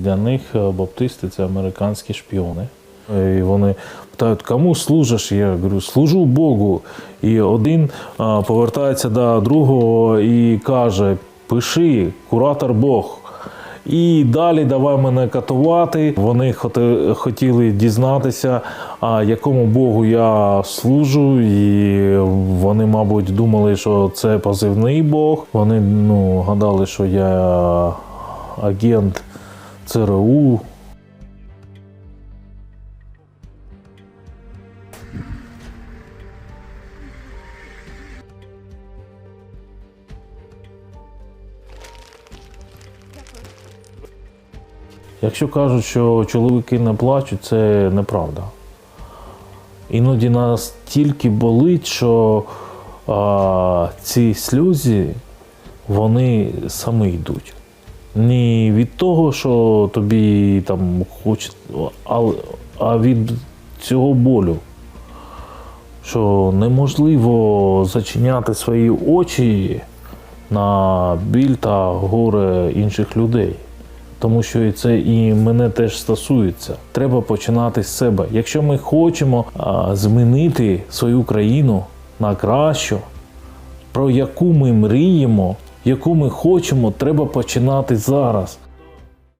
для них е, баптисти це американські шпіони. Е, І вони питають, кому служиш? Я говорю, служу Богу. І один повертається до другого і каже: Пиши, куратор Бог. І далі давай мене катувати. Вони хотіли дізнатися, якому Богу я служу, і вони, мабуть, думали, що це позивний Бог. Вони ну, гадали, що я агент ЦРУ. Якщо кажуть, що чоловіки не плачуть, це неправда. Іноді нас тільки болить, що а, ці сльози вони самі йдуть. Не від того, що тобі там хоче, а, а від цього болю. Що неможливо зачиняти свої очі на біль та горе інших людей. Тому що і це і мене теж стосується. Треба починати з себе. Якщо ми хочемо а, змінити свою країну на кращу, про яку ми мріємо, яку ми хочемо, треба починати зараз.